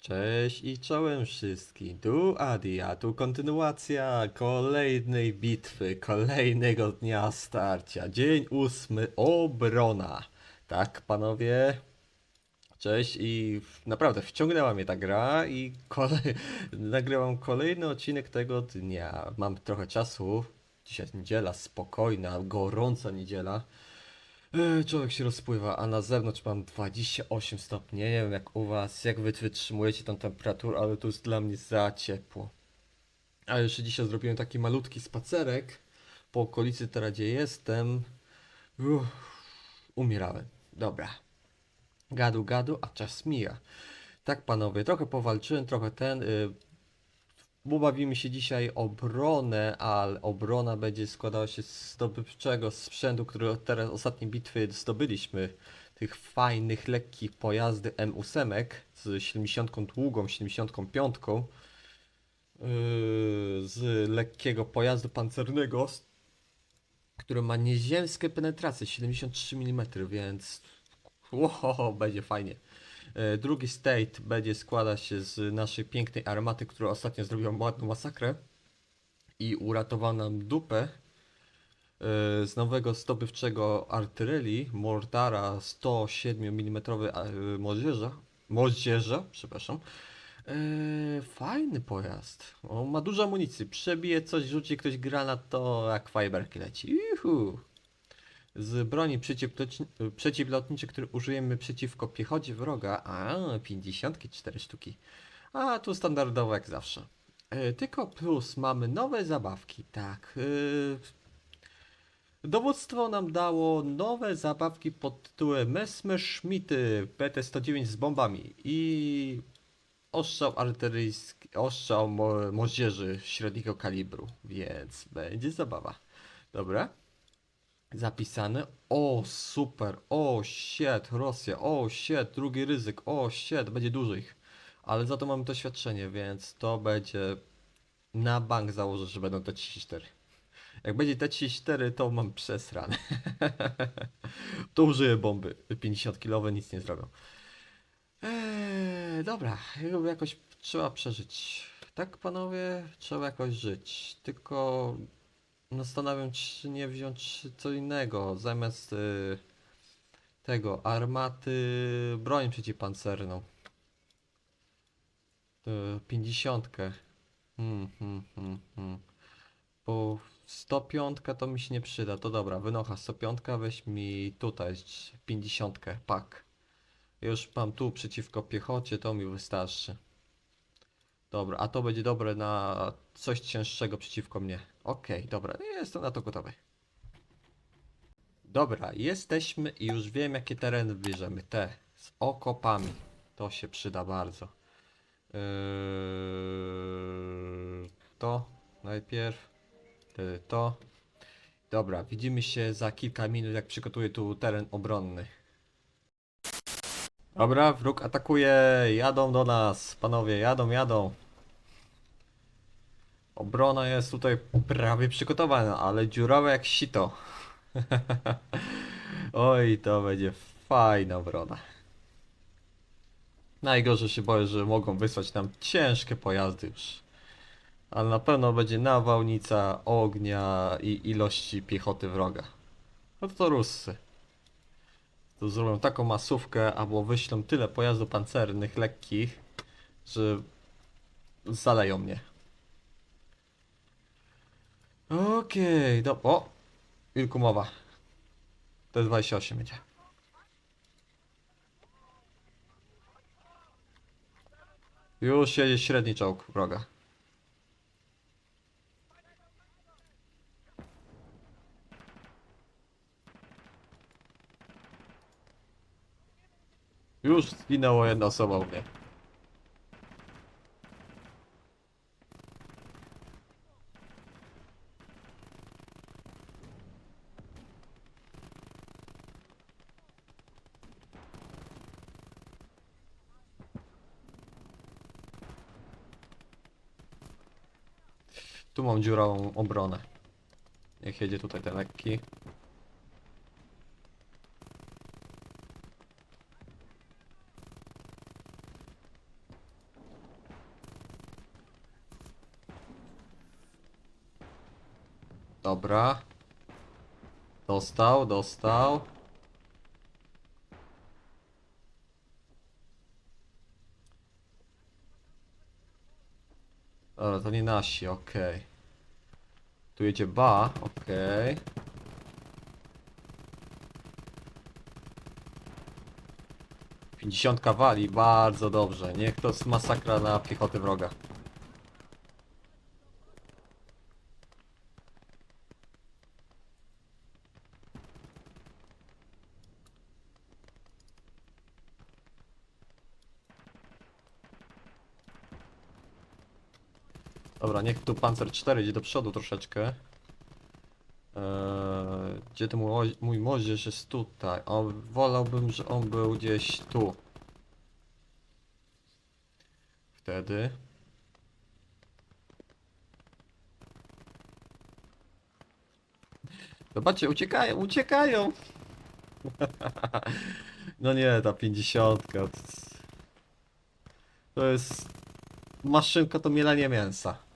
Cześć i czołem wszystkim. Tu Adi, a tu kontynuacja kolejnej bitwy, kolejnego dnia starcia. Dzień ósmy, obrona. Tak, panowie. Cześć i naprawdę wciągnęła mnie ta gra i kolej... nagrywam kolejny odcinek tego dnia. Mam trochę czasu. Dzisiaj niedziela, spokojna, gorąca niedziela. E, Człowiek się rozpływa, a na zewnątrz mam 28 stopni. Nie wiem jak u was, jak wy wytrzymujecie tą temperaturę, ale to jest dla mnie za ciepło. A jeszcze dzisiaj zrobiłem taki malutki spacerek po okolicy teraz gdzie jestem. Uff, umierałem. Dobra. Gadu, gadu, a czas mija. Tak panowie, trochę powalczyłem, trochę ten. Bawimy się dzisiaj obronę, ale obrona będzie składała się z zdobywczego sprzętu, który teraz ostatniej bitwy zdobyliśmy. Tych fajnych, lekkich pojazdy M8 z 70 długą, 75. Yy, z lekkiego pojazdu pancernego, który ma nieziemskie penetracje 73 mm, więc wow, będzie fajnie. E, Drugi state będzie składać się z naszej pięknej armaty, która ostatnio zrobiła ładną masakrę i uratowała nam dupę e, z nowego zdobywczego artylerii Mortara 107 mm moździerza, moździerza, przepraszam. E, fajny pojazd. On ma dużo amunicji. Przebije coś, rzuci ktoś granat, to jak fajerwerki leci. Juhu. Z broni przeciwlotni- przeciwlotniczej, które użyjemy przeciwko piechocie wroga, a 54 sztuki. A tu standardowo jak zawsze. E, tylko plus mamy nowe zabawki, tak. E, dowództwo nam dało nowe zabawki pod tytułem Messerschmitty PT-109 z bombami i ostrzał artyleryjski, ostrzał mo moździerzy średniego kalibru, więc będzie zabawa. Dobra zapisane. O, super. O, shit, Rosja. O, shit, drugi ryzyk. O, shit, będzie dużo ich. Ale za to mamy doświadczenie, więc to będzie na bank założę, że będą te 34. Jak będzie te 34, to mam przesrane. to użyję bomby 50-kilowe, nic nie zrobią. Eee, dobra, jakoś trzeba przeżyć. Tak, panowie, trzeba jakoś żyć. Tylko Zastanawiam się, czy nie wziąć co innego zamiast y, tego armaty broń przeciwpancerną. Y, 50. Hmm, hmm, hmm, hmm. Bo 105 to mi się nie przyda. To dobra, wynocha 105, weź mi tutaj 50 pak. Już mam tu przeciwko piechocie, to mi wystarczy. Dobra, a to będzie dobre na coś cięższego przeciwko mnie. Okej, dobra, jestem na to gotowy. Dobra, jesteśmy i już wiem jakie tereny bierzemy. Te z okopami. To się przyda bardzo. Yy, to najpierw. Wtedy to. Dobra, widzimy się za kilka minut jak przygotuję tu teren obronny. Dobra, wróg atakuje. Jadą do nas. Panowie, jadą, jadą. Obrona jest tutaj prawie przygotowana, ale dziurawa jak sito. Oj, to będzie fajna obrona. Najgorzej się boję, że mogą wysłać nam ciężkie pojazdy już. Ale na pewno będzie nawałnica ognia i ilości piechoty wroga. No to, to Rusy. To zrobią taką masówkę, albo wyślą tyle pojazdów pancernych, lekkich, że zaleją mnie. Okej, do... O! Wilku mowa. To jest 28 będzie. Już jedzie średni czołg wroga. Już zginęło jedna osoba u mnie. Tu mam dziurową obronę. Niech jedzie tutaj ten lekki. Dobra. Dostał, dostał. Dobra, to nie nasi, okej. Tu jedzie ba, okej. Pięćdziesiątka wali, bardzo dobrze. Niech to jest masakra na piechotę wroga. Dobra, niech tu Panzer 4 idzie do przodu troszeczkę. Eee, gdzie ten mój, mój moździerz jest tutaj? O, wolałbym, że on był gdzieś tu. Wtedy. Zobaczcie, uciekają, uciekają! no nie, ta 50. To, jest... Maszynka to mielenie mięsa.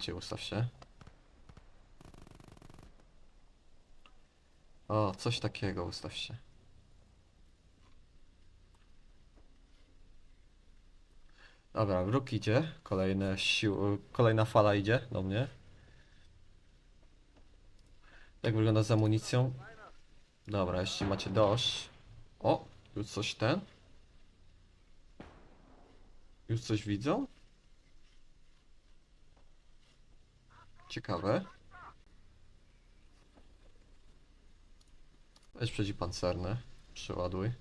Inaczej ustaw się. O, coś takiego ustaw się. Dobra, wróg idzie. Kolejne. Kolejna fala idzie do mnie. Jak wygląda z amunicją? Dobra, jeszcze macie dość. O, już coś ten. Już coś widzą? Ciekawe. Weź przeciwpancerne. Przeładuj.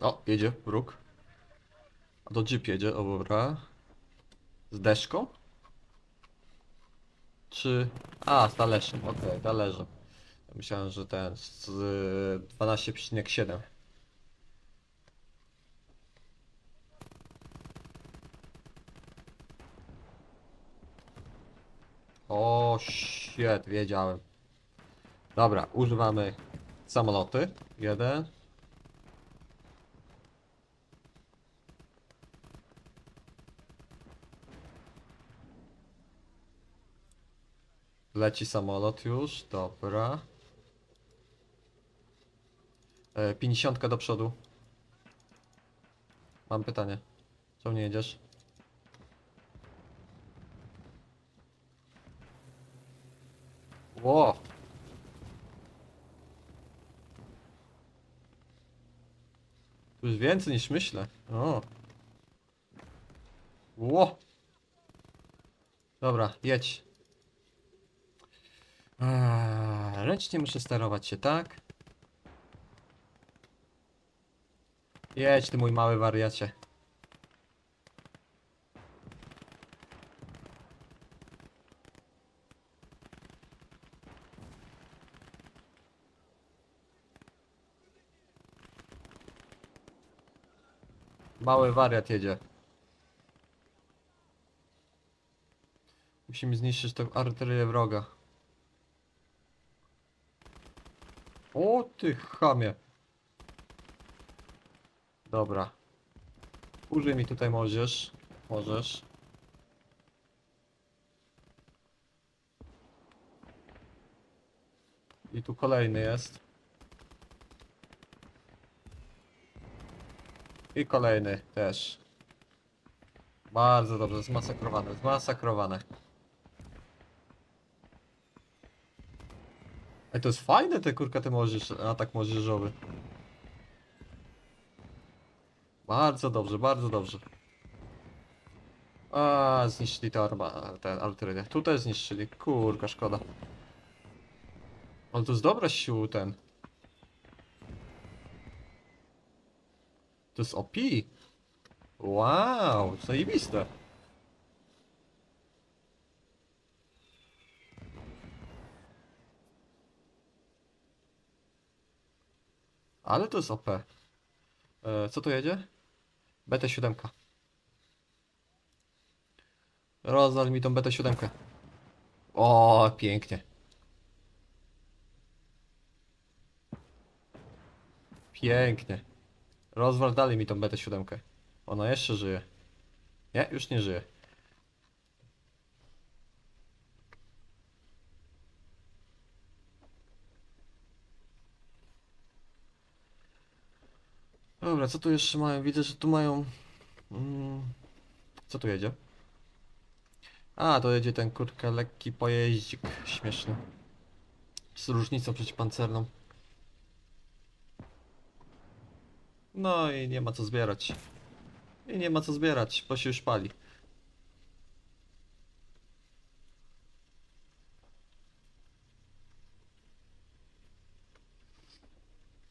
O, jedzie wróg. A to jeep jedzie, dobra. Z deszką? Czy... A, z talerzem, okej, talerzem. Myślałem, że ten z y, 12,7. O, shit, wiedziałem. Dobra, używamy samoloty. Jeden. Leci samolot już, dobra. E, 50 do przodu. Mam pytanie. Czemu nie jedziesz? Ło! Tu już więcej niż myślę. O. Ło! Dobra, jedź. Eee, ręcznie muszę sterować się, tak? Jedź ty mój mały wariacie. Mały wariat jedzie. Musimy zniszczyć tę artylerię wroga. O ty chamie. Dobra. Użyj mi tutaj możesz. Możesz. I tu kolejny jest. I kolejny też. Bardzo dobrze, zmasakrowane, zmasakrowane. Ej, to jest fajne te kurka, te możesz, atak możesz,owy. Bardzo dobrze, bardzo dobrze. A, zniszczyli to arma, ten artylerię. Tu też zniszczyli, kurka, szkoda. Ale to jest dobra sił ten. To jest OP. Wow, zajebiste. Ale to jest OP. E, co tu jedzie? BT7. Rozwal mi tą BT7. O, pięknie. Pięknie. Rozwal dalej mi tą BT-7. Ona jeszcze żyje. Nie, już nie żyje. Dobra, co tu jeszcze mają? Widzę, że tu mają... Mm, co tu jedzie? A, to jedzie ten kurka lekki pojeździk śmieszny. Z różnicą przeciwpancerną. No i nie ma co zbierać. I nie ma co zbierać, bo się już pali.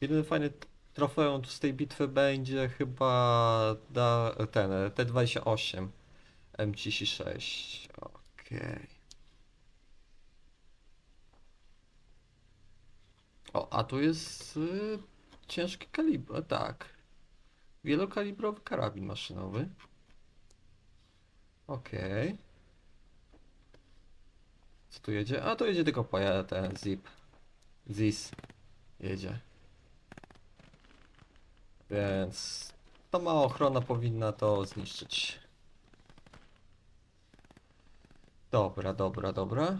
Jedyny fajny trofeum z tej bitwy będzie chyba da, ten e, T28 M36. Okej. O, a tu jest y, ciężki kalibr, tak. Wielokalibrowy karabin maszynowy. Okej. Co tu jedzie? A tu jedzie tylko poja ten zip. Zis jedzie. Więc ta mała ochrona powinna to zniszczyć. Dobra, dobra, dobra.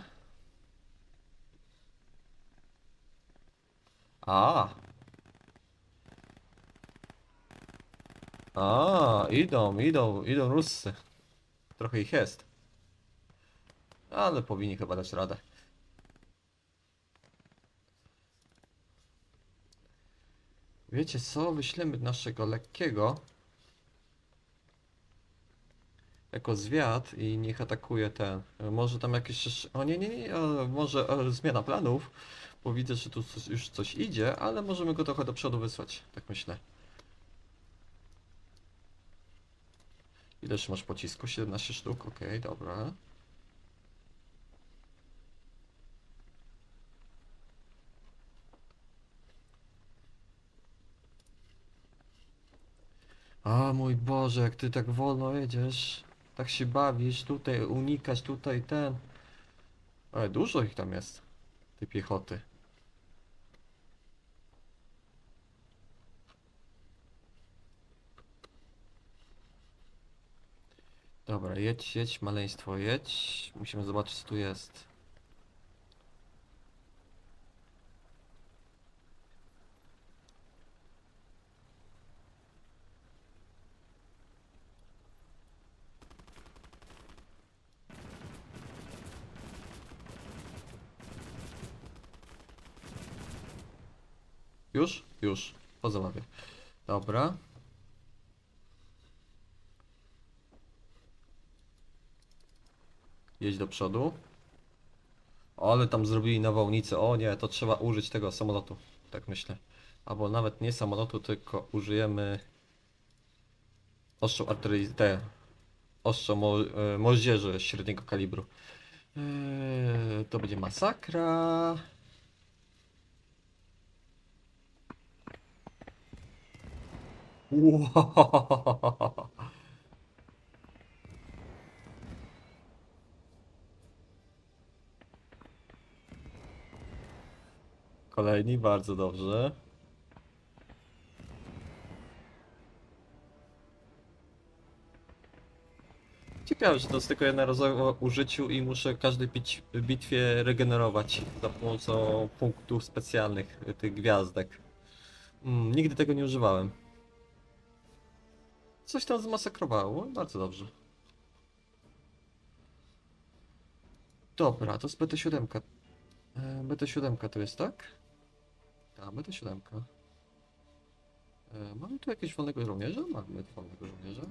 A. A, idą, idą, idą Ruscy. Trochę ich jest. Ale powinni chyba dać radę. Wiecie co? Wyślemy naszego lekkiego jako zwiat i niech atakuje ten. Może tam jakieś. O nie, nie, nie, o, może o, zmiana planów, bo widzę, że tu już coś idzie, ale możemy go trochę do przodu wysłać, tak myślę. Ileż masz pocisku? 17 sztuk, okej, dobra. A mój Boże, jak ty tak wolno jedziesz, tak się bawisz, tutaj unikasz, tutaj ten. Ale dużo ich tam jest, tej piechoty. Dobra, jedź, jedź, maleństwo, jedź. Musimy zobaczyć, co tu jest. Już? Już. Po zabawie. Dobra. Jedź do przodu. Ale tam zrobili nawałnicę. O nie, to trzeba użyć tego samolotu. Tak myślę. Albo nawet nie samolotu, tylko użyjemy ostrzał artylerii... te... Ostrzał mo e, moździerzy średniego kalibru. Eee, to będzie masakra. Wow. Kolejni, bardzo dobrze. Ciekawe, że to jest tylko jednorazowo użyciu i muszę każdej bić, bitwie regenerować za pomocą punktów specjalnych, tych gwiazdek. Mm, nigdy tego nie używałem. Coś tam zmasakrowało, bardzo dobrze. Dobra, to jest BT7. E, BT7 to jest, tak? Tak, BT7. E, Mamy tu jakiegoś wolnego żołnierza? Mamy wolnego żołnierza.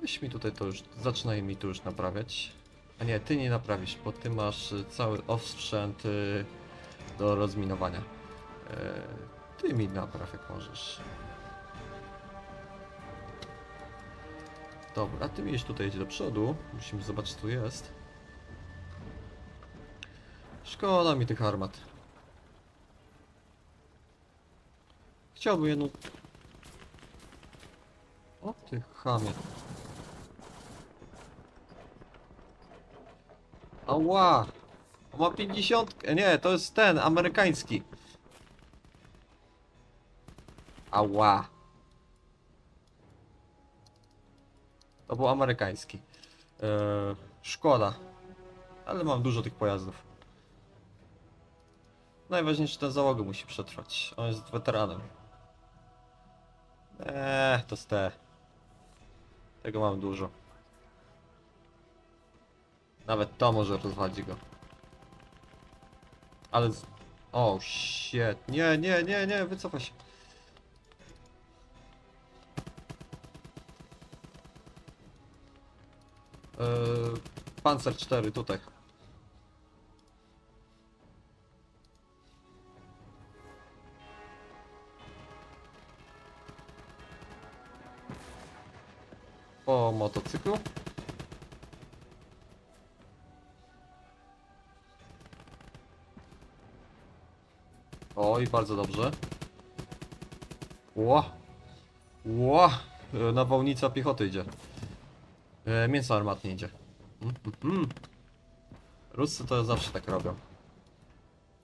Weź mi tutaj to już, zaczynaj mi tu już naprawiać. A nie, ty nie naprawisz, bo ty masz cały osprzęt y, do rozminowania. E, Ty mi napraw jak możesz. Dobra, ty mi jeszcze tutaj do przodu. Musimy zobaczyć co tu jest. Szkoda mi tych armat. Chciałbym jedną... O ty chamie. Ała! On ma 50... Nie, to jest ten, amerykański. Ała. To był amerykański. Eee, szkoda. Ale mam dużo tych pojazdów. Najważniejsze, ten załogę musi przetrwać. On jest weteranem. Eee, to z te. Tego mam dużo. Nawet to może rozwalić go. Ale z... O, shit. Nie, nie, nie, nie, wycofaj się. Yy, Panzer 4 tutaj. Po motocyklu. O, i bardzo dobrze. Ła! Ła! E, Nawałnica piechoty idzie. E, mięso armatnie idzie. Mm, mm, mm. Ruscy to zawsze tak robią.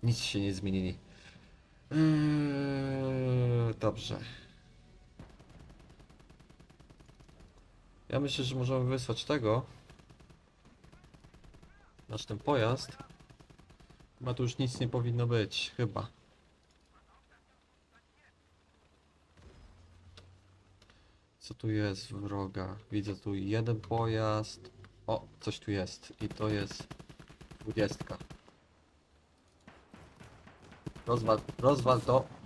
Nic się nie zmienili. Eee, dobrze. Ja myślę, że możemy wysłać tego. Nasz ten pojazd. Chyba tu już nic nie powinno być, chyba. Co tu jest wroga? Widzę tu jeden pojazd. O, coś tu jest. I to jest dwudziestka. Rozwal, rozwal to.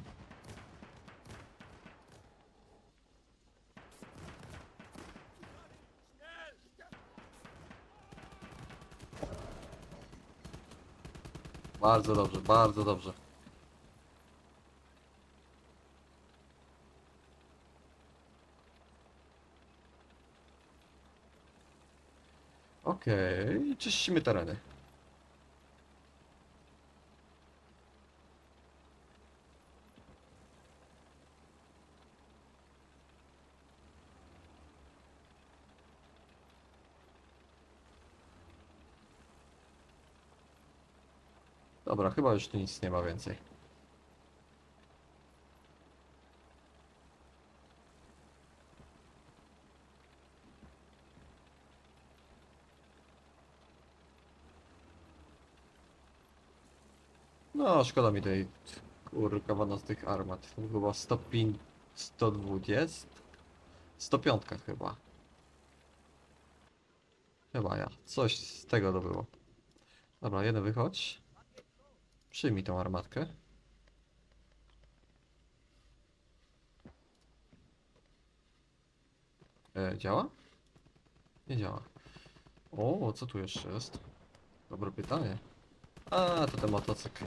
Bardzo dobrze, bardzo dobrze. Okej, czyścimy tereny. Dobra, chyba już tu nic nie ma więcej. No, szkoda mi tej kurkawana z tych armat. Chyba 105, 120? 105 chyba. Chyba ja. Coś z tego to było. Dobra, jeden wychodź. Przyjmij tą armatkę. E, działa? Nie działa. O, co tu jeszcze jest? Dobre pytanie. A, to ten motocykl.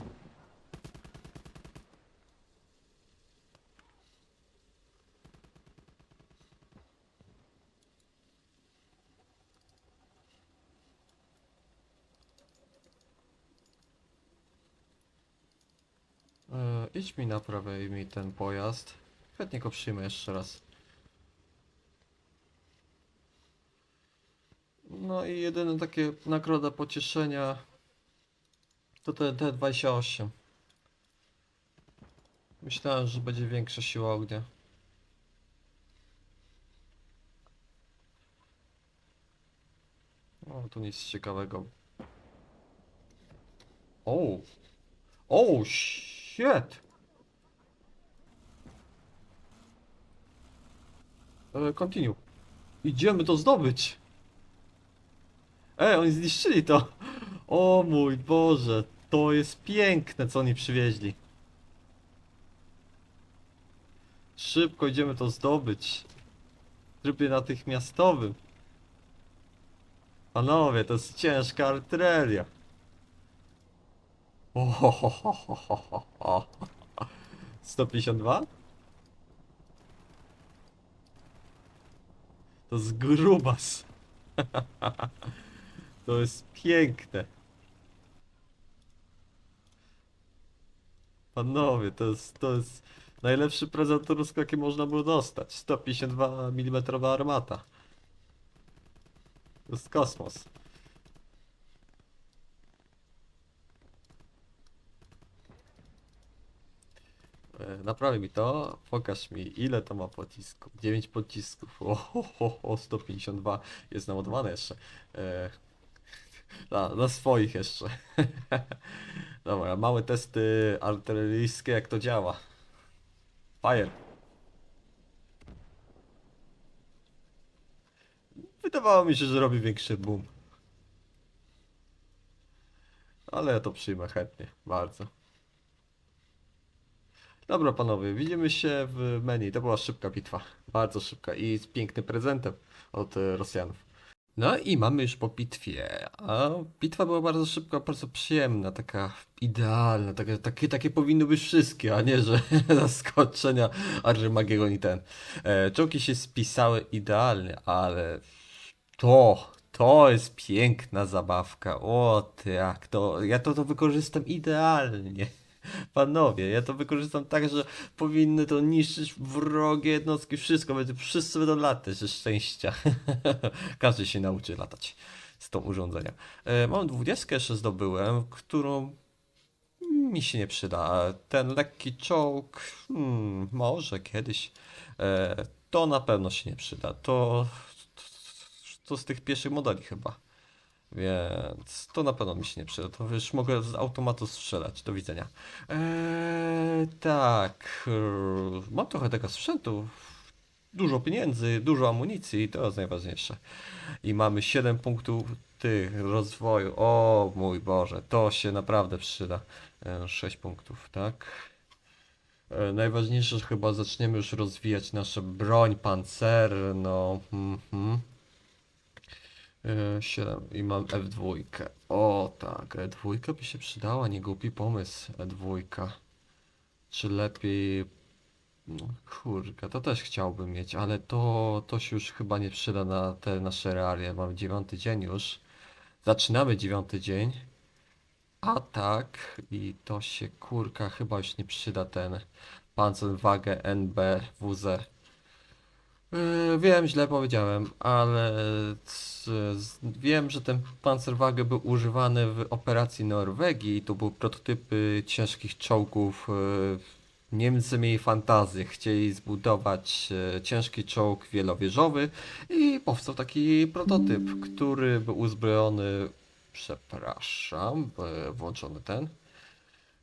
Idź mi naprawiaj mi ten pojazd. Chętnie go przyjmę jeszcze raz. No i jedyne takie nagroda pocieszenia to ten T28. Myślałem, że będzie większa siła ognia. O, tu nic ciekawego. O! Oh shit! Continue. Idziemy to zdobyć. E, oni zniszczyli to. O mój Boże, to jest piękne, co oni przywieźli. Szybko idziemy to zdobyć. W trybie natychmiastowym. Panowie, to jest ciężka artyleria. Ohohohohoho. 152? To jest grubas. To jest piękne. Panowie, to jest, to jest najlepszy prezent ruski, jaki można było dostać. 152 mm armata. To jest kosmos. Naprawi mi to, pokaż mi ile to ma pocisków. 9 pocisków, o, ho, ho, ho, 152 jest naładowane jeszcze. E, na, na swoich jeszcze. Dobra, małe testy artyleryjskie, jak to działa. Fire. Wydawało mi się, że robi większy boom. Ale ja to przyjmę chętnie, bardzo. Dobra panowie, widzimy się w menu. To była szybka bitwa. Bardzo szybka i z pięknym prezentem od e, Rosjanów. No i mamy już po bitwie. A bitwa była bardzo szybka, bardzo przyjemna, taka idealna, takie, takie, takie powinny być wszystkie, a nie, że zaskoczenia Armageddon i ten. E, czołgi się spisały idealnie, ale to, to jest piękna zabawka. O tak, to, ja to, to wykorzystam idealnie. Panowie, ja to wykorzystam tak, że powinny to niszczyć wrogie jednostki, wszystko, będzie, wszyscy będą latać ze szczęścia. Każdy się nauczy latać z tą urządzeniem. E, mam dwudziestkę jeszcze zdobyłem, którą mi się nie przyda. Ten lekki czołg, hmm, może kiedyś. E, to na pewno się nie przyda. To, to z tych pierwszych modeli chyba. Więc to na pewno mi się nie przyda. To już mogę z automatu strzelać. Do widzenia. Eee, tak. Eee, Mam trochę tego sprzętu. Dużo pieniędzy, dużo amunicji. To jest najważniejsze. I mamy 7 punktów tych rozwoju. O mój Boże, to się naprawdę przyda. E, 6 punktów, tak. E, Najważniejsze, że chyba zaczniemy już rozwijać nasze broń pancerną. Mhm. E, 7 i mam F2. O tak, E2 by się przydała, nie głupi pomysł E2. Czy lepiej... No, kurka, to też chciałbym mieć, ale to, to się już chyba nie przyda na te nasze realia. Mamy dziewiąty dzień już. Zaczynamy dziewiąty dzień. A tak, i to się kurka chyba już nie przyda ten Panzerwagen NB WZ. Yy, wiem, źle powiedziałem, ale wiem, że ten Panzerwagen był używany w operacji Norwegii. To były prototypy ciężkich czołgów. yy, Niemcy mieli fantazję, chcieli zbudować e, ciężki czołg wielowieżowy i powstał taki prototyp, który był uzbrojony, przepraszam, włączony ten,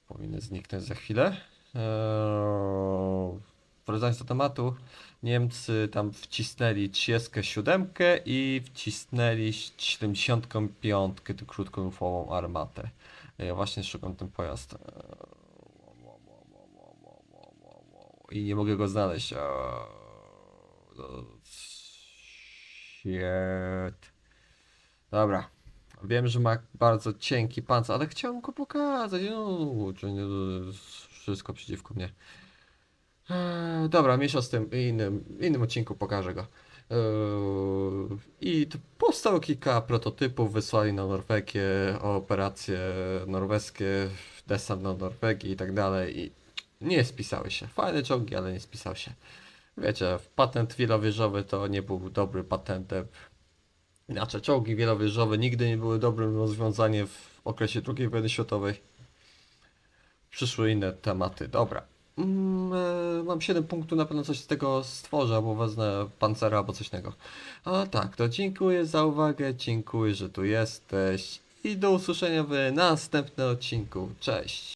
powinien zniknąć za chwilę. Eee, wracając do tematu, Niemcy tam wcisnęli 37 i wcisnęli 75, tę krótkolufową armatę. Ja właśnie szukam ten pojazd. I nie mogę go znaleźć. Shit. Dobra. Wiem, że ma bardzo cienki pancerz, ale chciałem go pokazać. No, wszystko przeciwko mnie. Eee, dobra, mniejsza z tym innym, innym odcinku pokażę go. Eee, I powstało kilka prototypów, wysłali na Norwegię, operacje norweskie, desant na Norwegii i tak dalej. I nie spisały się. Fajne czołgi, ale nie spisał się. Wiecie, patent wielowieżowy to nie był dobry patentem. Inaczej, czołgi wielowieżowe nigdy nie były dobrym rozwiązaniem w okresie II wojny światowej. Przyszły inne tematy. Dobra. Mm, e, mam 7 punktów, na pewno coś z tego stworzę, albo wezmę pancera, albo coś innego. A tak, to dziękuję za uwagę, dziękuję, że tu jesteś i do usłyszenia w następnym odcinku. Cześć!